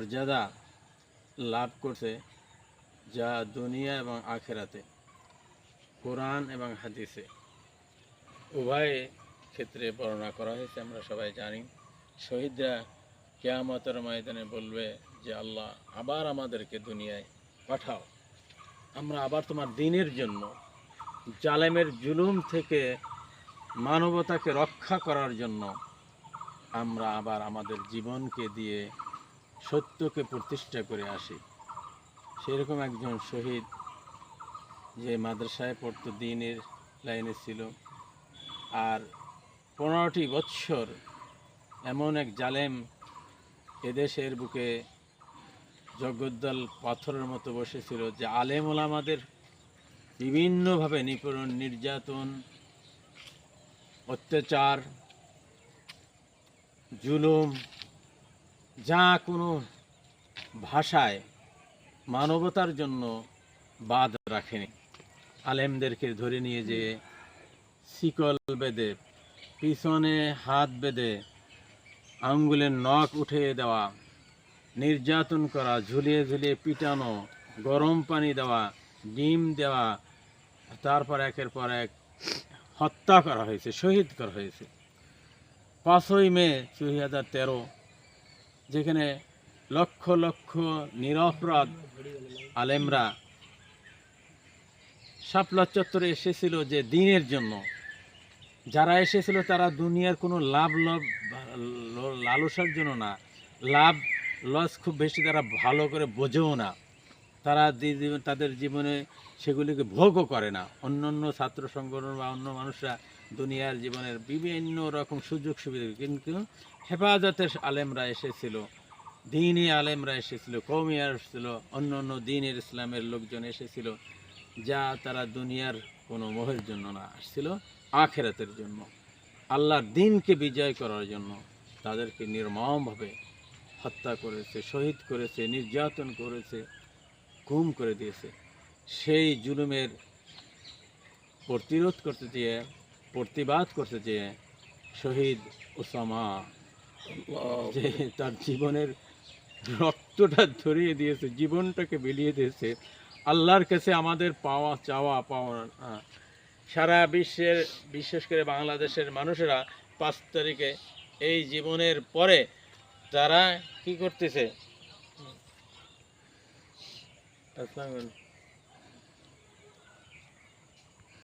মর্যাদা লাভ করছে যা দুনিয়া এবং আখেরাতে, কোরআন এবং হাদিসে। উভয় ক্ষেত্রে বর্ণনা করা হয়েছে, আমরা সবাই জানি। শহীদরা কেয়ামতের ময়দানে বলবে যে, আল্লাহ, আবার আমাদেরকে দুনিয়ায় পাঠাও। আমরা আবার তোমার দিনের জন্য জালেমের জুলুম থেকে মানবতাকে রক্ষা করার জন্য আমরা আবার আমাদের জীবনকে দিয়ে সত্যকে প্রতিষ্ঠা করে আসে। সেরকম একজন শহীদ যে মাদ্রাসায় পড়তো দিনের লাইনে ছিল। আর পনেরোটি বৎসর এমন এক জালেম এদেশের বুকে জগদ্দল পাথরের মতো বসেছিল যে আলেম ওলামাদের বিভিন্নভাবে নিপীড়ন, নির্যাতন, অত্যাচার, জুলুম যা কোনো ভাষায় মানবতার জন্য বাদ রাখেনি। আলেমদেরকে ধরে নিয়ে যে শিকল বেঁধে, পিছনে হাত বেঁধে আঙ্গুলের নখ উঠিয়ে দেওয়া, নির্যাতন করা, ঝুলিয়ে ঝুলিয়ে পিটানো, গরম পানি দেওয়া, ডিম দেওয়া, তারপর একের পর এক হত্যা করা হয়েছে, শহীদ করা হয়েছে। পাঁচই মে দুই হাজার তেরো যেখানে লক্ষ লক্ষ নিরপরাধ আলেমরা শাপলা চত্বরে এসেছিল যে দিনের জন্য। যারা এসেছিল তারা দুনিয়ার কোনো লাভ লভ লালসার জন্য না। লাভ, লস খুব বেশি তারা ভালো করে বোঝেও না। তারা তাদের জীবনে সেগুলিকে ভোগও করে না। অন্য অন্য ছাত্র সংগঠন বা অন্য মানুষরা দুনিয়ার জীবনের বিভিন্ন রকম সুযোগ সুবিধা কিন্তু হেফাজতের আলেমরা এসেছিল দিনই আলেমরা এসেছিল কৌমি এসেছিল, অন্য অন্য দিনের ইসলামের লোকজন এসেছিল, যা তারা দুনিয়ার কোনো মোহের জন্য না, আসছিল আখেরাতের জন্য। আল্লাহর দিনকে বিজয় করার জন্য তাদেরকে নির্মমভাবে হত্যা করেছে, শহীদ করেছে, নির্যাতন করেছে। গুম করে দিয়েছে। সেই জুলুমের প্রতিরোধ করতে চেয়ে, প্রতিবাদ করতে চেয়ে শহীদ ওসামা যে তার জীবনের রক্তটা ধরিয়ে দিয়েছে, জীবনটাকে বিলিয়ে দিয়েছে, আল্লাহর কাছে আমাদের পাওয়া, চাওয়া, পাওয়া সারা বিশ্বের, বিশেষ করে বাংলাদেশের মানুষেরা পাঁচ তারিখে এই জীবনের পরে তারা কি করতেছে? That's not good.